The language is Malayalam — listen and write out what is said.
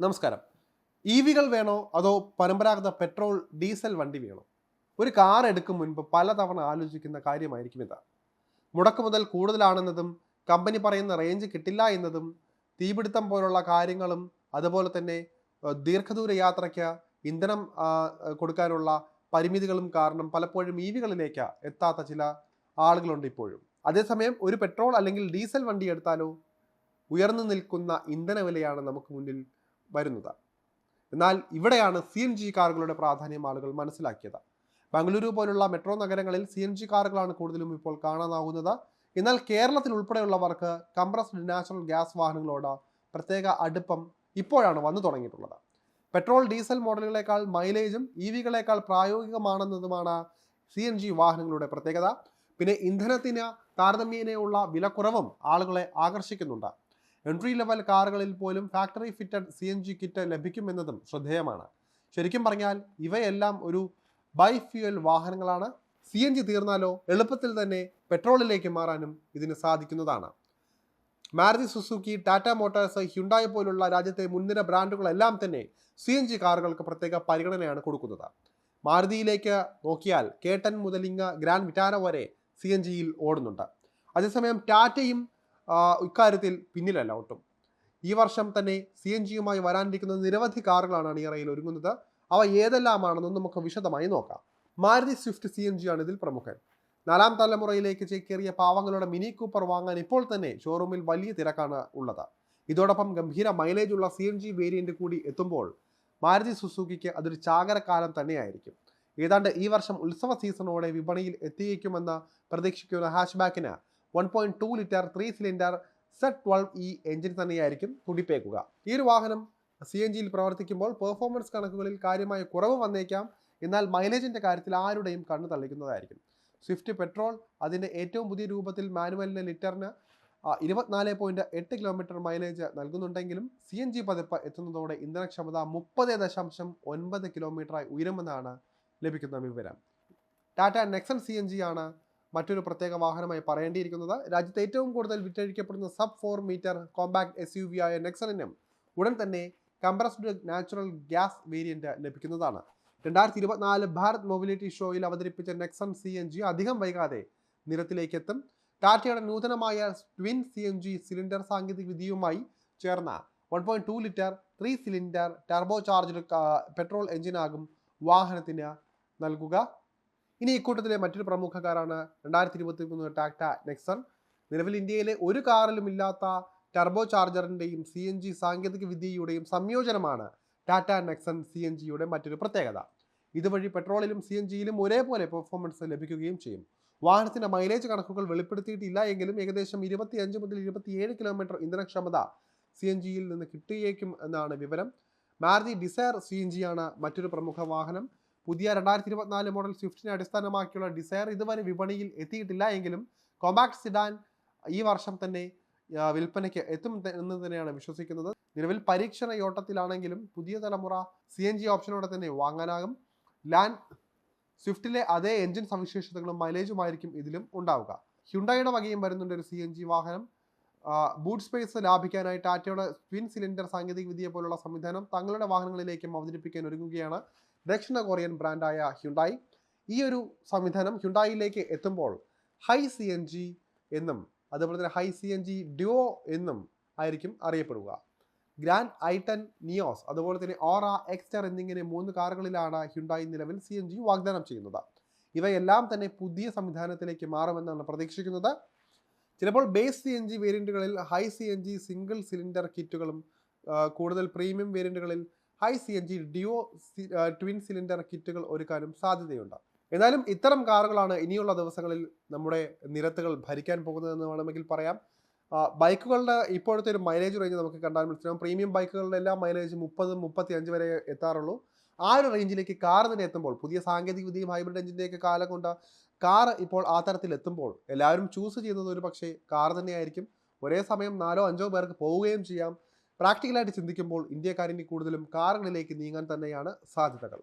നമസ്കാരം. ഇ വികൾ വേണോ അതോ പരമ്പരാഗത പെട്രോൾ ഡീസൽ വണ്ടി വേണോ? ഒരു കാർ എടുക്കും മുൻപ് പലതവണ ആലോചിക്കുന്ന കാര്യമായിരിക്കും ഇത്. മുടക്ക് മുതൽ കൂടുതലാണെന്നതും കമ്പനി പറയുന്ന റേഞ്ച് കിട്ടില്ല എന്നതും തീപിടുത്തം പോലുള്ള കാര്യങ്ങളും അതുപോലെ തന്നെ ദീർഘദൂര യാത്രയ്ക്ക് ഇന്ധനം കൊടുക്കാനുള്ള പരിമിതികളും കാരണം പലപ്പോഴും ഇ വികളിലേക്ക് എത്താത്ത ചില ആളുകളുണ്ട് ഇപ്പോഴും. അതേസമയം ഒരു പെട്രോൾ അല്ലെങ്കിൽ ഡീസൽ വണ്ടി എടുത്താലോ ഉയർന്നു നിൽക്കുന്ന ഇന്ധന വിലയാണ് നമുക്ക് മുന്നിൽ വരുന്നത്. എന്നാൽ ഇവിടെയാണ് സി എൻ ജി കാറുകളുടെ പ്രാധാന്യം ആളുകൾ മനസ്സിലാക്കിയത്. ബംഗളൂരു പോലുള്ള മെട്രോ നഗരങ്ങളിൽ സി എൻ ജി കാറുകളാണ് കൂടുതലും ഇപ്പോൾ കാണാനാകുന്നത് എന്നാൽ കേരളത്തിൽ ഉൾപ്പെടെയുള്ളവർക്ക് കംപ്രസ്ഡ് നാച്ചുറൽ ഗ്യാസ് വാഹനങ്ങളോട് പ്രത്യേക അടുപ്പം ഇപ്പോഴാണ് വന്നു തുടങ്ങിയിട്ടുള്ളത്. പെട്രോൾ ഡീസൽ മോഡലുകളേക്കാൾ മൈലേജും ഇ വികളേക്കാൾ പ്രായോഗികമാണെന്നതുമാണ് സി എൻ ജി വാഹനങ്ങളുടെ പ്രത്യേകത. പിന്നെ ഇന്ധനത്തിന് താരതമ്യേനയുള്ള വിലക്കുറവും ആളുകളെ ആകർഷിക്കുന്നുണ്ട്. എൻട്രി ലെവൽ കാറുകളിൽ പോലും factory fitted C N G kit ലഭിക്കുമെന്നതും ശ്രദ്ധേയമാണ്. ശരിക്കും പറഞ്ഞാൽ ഇവയെല്ലാം ഒരു ബൈ ഫ്യൂവൽ വാഹനങ്ങളാണ്. സി എൻ ജി തീർന്നാലോ എളുപ്പത്തിൽ തന്നെ പെട്രോളിലേക്ക് മാറാനും ഇതിന് സാധിക്കുന്നതാണ്. Maruti Suzuki Tata Motors Hyundai പോലുള്ള രാജ്യത്തെ മുൻനിര ബ്രാൻഡുകളെല്ലാം തന്നെ സി എൻ ജി കാറുകൾക്ക് പ്രത്യേക പരിഗണനയാണ് കൊടുക്കുന്നത്. മാരുതിയിലേക്ക് നോക്കിയാൽ കേട്ടൻ മുതലിങ്ങ ഗ്രാൻഡ് വിറ്റാര വരെ സി എൻ ജിയിൽ ഓടുന്നുണ്ട്. അതേസമയം ടാറ്റയും ഇക്കാര്യത്തിൽ പിന്നിലല്ല ഒട്ടും. ഈ വർഷം തന്നെ സി എൻ ജിയുമായി വരാനിരിക്കുന്ന നിരവധി കാറുകളാണ് അണിയറയിൽ ഒരുങ്ങുന്നത്. അവ ഏതെല്ലാമാണെന്ന് നമുക്ക് വിശദമായി നോക്കാം. Maruti Swift C N G ആണ് ഇതിൽ പ്രമുഖൻ. നാലാം തലമുറയിലേക്ക് ചേക്കേറിയ പാവങ്ങളുടെ മിനി കൂപ്പർ വാങ്ങാൻ ഇപ്പോൾ തന്നെ ഷോറൂമിൽ വലിയ തിരക്കാണ് ഉള്ളത്. ഇതോടൊപ്പം ഗംഭീര മൈലേജ് ഉള്ള സി എൻ ജി വേരിയന്റ് കൂടി എത്തുമ്പോൾ മാരുതി സുസുക്കിക്ക് അതൊരു ചാകരക്കാലം തന്നെയായിരിക്കും. ഏതാണ്ട് ഈ വർഷം ഉത്സവ സീസണോടെ വിപണിയിൽ എത്തിയേക്കുമെന്ന് പ്രതീക്ഷിക്കുന്ന ഹാഷ്ബാക്കിന് one point two litre three cylinder set twelve E engine തന്നെയായിരിക്കും തുടിപ്പേക്കുക. ഈ ഒരു വാഹനം സി എൻ ജിയിൽ പ്രവർത്തിക്കുമ്പോൾ പെർഫോമൻസ് കണക്കുകളിൽ കാര്യമായ കുറവ് വന്നേക്കാം. എന്നാൽ മൈലേജിന്റെ കാര്യത്തിൽ ആരുടെയും കണ്ണു തള്ളിക്കുന്നതായിരിക്കും. സ്വിഫ്റ്റ് പെട്രോൾ അതിന്റെ ഏറ്റവും പുതിയ രൂപത്തിൽ മാനുവലിന് ലിറ്ററിന് ഇരുപത്തിനാല് പോയിന്റ് എട്ട് കിലോമീറ്റർ മൈലേജ് നൽകുന്നുണ്ടെങ്കിലും സി എൻ ജി പതിപ്പ് എത്തുന്നതോടെ ഇന്ധനക്ഷമത മുപ്പത് ദശാംശം ഒൻപത് കിലോമീറ്ററായി ഉയരുമെന്നാണ് ലഭിക്കുന്ന വിവരം. Tata Nexon C N G ആണ് മറ്റൊരു പ്രത്യേക വാഹനമായി പറയേണ്ടിയിരിക്കുന്നത്. രാജ്യത്ത് ഏറ്റവും കൂടുതൽ വിറ്റഴിക്കപ്പെടുന്ന sub four metre compact S U V ആയ നെക്സണിനും ഉടൻ തന്നെ കംപ്രസ്ഡ് നാച്ചുറൽ ഗ്യാസ് വേരിയന്റ് ലഭിക്കുന്നതാണ്. രണ്ടായിരത്തി ഇരുപത്തിനാല് ഭാരത് മൊബിലിറ്റി ഷോയിൽ അവതരിപ്പിച്ച നെക്സൺ സി എൻ ജി അധികം വൈകാതെ നിരത്തിലേക്ക് എത്തും ടാറ്റയുടെ നൂതനമായ twin C N G cylinder സാങ്കേതിക വിദ്യയുമായി ചേർന്ന one point two litre three cylinder turbo charged petrol എഞ്ചിനാകും വാഹനത്തിന് നൽകുക. ഇനി ഈ കൂട്ടത്തിലെ മറ്റൊരു പ്രമുഖ കാറാണ് രണ്ടായിരത്തി ഇരുപത്തി മൂന്ന് ടാക്ട നെക്സൺ. നിലവിൽ ഇന്ത്യയിലെ ഒരു കാറിലും ഇല്ലാത്ത ടർബോ ചാർജറിന്റെയും സി എൻ ജി സാങ്കേതിക വിദ്യയുടെയും സംയോജനമാണ് ടാറ്റ നെക്സൺ സി എൻ ജിയുടെ മറ്റൊരു പ്രത്യേകത. ഇതുവഴി പെട്രോളിലും സി എൻ ജിയിലും ഒരേപോലെ പെർഫോമൻസ് ലഭിക്കുകയും ചെയ്യും. വാഹനത്തിന്റെ മൈലേജ് കണക്കുകൾ വെളിപ്പെടുത്തിയിട്ടില്ല എങ്കിലും ഏകദേശം ഇരുപത്തിയഞ്ച് മുതൽ ഇരുപത്തിയേഴ് കിലോമീറ്റർ ഇന്ധനക്ഷമത സി എൻ ജിയിൽ നിന്ന് കിട്ടിയേക്കും എന്നാണ് വിവരം. Maruti Dzire C N G ആണ് മറ്റൊരു പ്രമുഖ വാഹനം. പുതിയ രണ്ടായിരത്തി ഇരുപത്തിനാല് മോഡൽ സ്വിഫ്റ്റിനെ അടിസ്ഥാനമാക്കിയുള്ള ഡിസയർ ഇതുവരെ വിപണിയിൽ എത്തിയിട്ടില്ല എങ്കിലും കോമ്പാക്ട് സിഡാൻ ഈ വർഷം തന്നെ വിൽപ്പനയ്ക്ക് എത്തും എന്ന് തന്നെയാണ് വിശ്വസിക്കുന്നത്. നിലവിൽ പരീക്ഷണ യോട്ടത്തിലാണെങ്കിലും പുതിയ തലമുറ സി എൻ ജി ഓപ്ഷനോടെ തന്നെ വാങ്ങാനാകും. ലാൻഡ് സ്വിഫ്റ്റിലെ അതേ എഞ്ചിൻ സവിശേഷതകളും മൈലേജുമായിരിക്കും ഇതിലും ഉണ്ടാവുക. ഹ്യുണ്ടായുടെ വകയും വരുന്നുണ്ട് ഒരു സി എൻ ജി വാഹനം. ബൂട്ട് സ്പേസ് ലാഭിക്കാനായി ടാറ്റയുടെ ട്വിൻ സിലിണ്ടർ സാങ്കേതിക വിദ്യ പോലുള്ള സംവിധാനം തങ്ങളുടെ വാഹനങ്ങളിലേക്കും അവതരിപ്പിക്കാൻ ഒരുങ്ങുകയാണ്. ദക്ഷിണ കൊറിയൻ ബ്രാൻഡായ ഹ്യുണ്ടായി ഈ ഒരു സംവിധാനം ഹ്യുണ്ടായിലേക്ക് എത്തുമ്പോൾ ഹൈ സി എൻ ജി എന്നും അതുപോലെ തന്നെ Hy C N G Duo എന്നും ആയിരിക്കും അറിയപ്പെടുക. ഗ്രാൻഡ് ഐട്ടൻ നിയോസ് അതുപോലെ തന്നെ ഓറ എക്സ്റ്റർ എന്നിങ്ങനെ മൂന്ന് കാറുകളിലാണ് ഹ്യുണ്ടായി നിലവിൽ സി എൻ ജി വാഗ്ദാനം ചെയ്യുന്നത്. ഇവയെല്ലാം തന്നെ പുതിയ സംവിധാനത്തിലേക്ക് മാറുമെന്നാണ് പ്രതീക്ഷിക്കുന്നത്. ചിലപ്പോൾ base C N G വേരിയന്റുകളിൽ Hy C N G single cylinder കിറ്റുകളും കൂടുതൽ premium വേരിയന്റുകളിൽ Hy C N G Duo twin cylinder കിറ്റുകൾ ഒരുക്കാനും സാധ്യതയുണ്ട്. എന്നാലും ഇത്തരം കാറുകളാണ് ഇനിയുള്ള ദിവസങ്ങളിൽ നമ്മുടെ നിരത്തുകൾ ഭരിക്കാൻ പോകുന്നതെന്ന് വേണമെങ്കിൽ പറയാം. ബൈക്കുകളുടെ ഇപ്പോഴത്തെ ഒരു മൈലേജ് റേഞ്ച് നമുക്ക് കണ്ടാൽ മനസ്സിലാവും. പ്രീമിയം ബൈക്കുകളുടെ എല്ലാം മൈലേജ് മുപ്പത് മുപ്പത്തി അഞ്ച് വരെ എത്താറുള്ളൂ. ആ ഒരു റേഞ്ചിലേക്ക് കാർ തന്നെ എത്തുമ്പോൾ പുതിയ സാങ്കേതിക വിദ്യയും ഹൈബ്രിഡ് എഞ്ചിന്റെയൊക്കെ കാലം കൊണ്ട് കാർ ഇപ്പോൾ ആ തരത്തിൽ എത്തുമ്പോൾ എല്ലാവരും ചൂസ് ചെയ്യുന്നത് ഒരു പക്ഷേ കാർ തന്നെയായിരിക്കും. ഒരേ സമയം നാലോ അഞ്ചോ പേർക്ക് പോവുകയും ചെയ്യാം. പ്രാക്ടിക്കലായിട്ട് ചിന്തിക്കുമ്പോൾ ഇന്ത്യക്കാരിനി കൂടുതലും കാറുകളിലേക്ക് നീങ്ങാൻ തന്നെയാണ് സാധ്യതകൾ.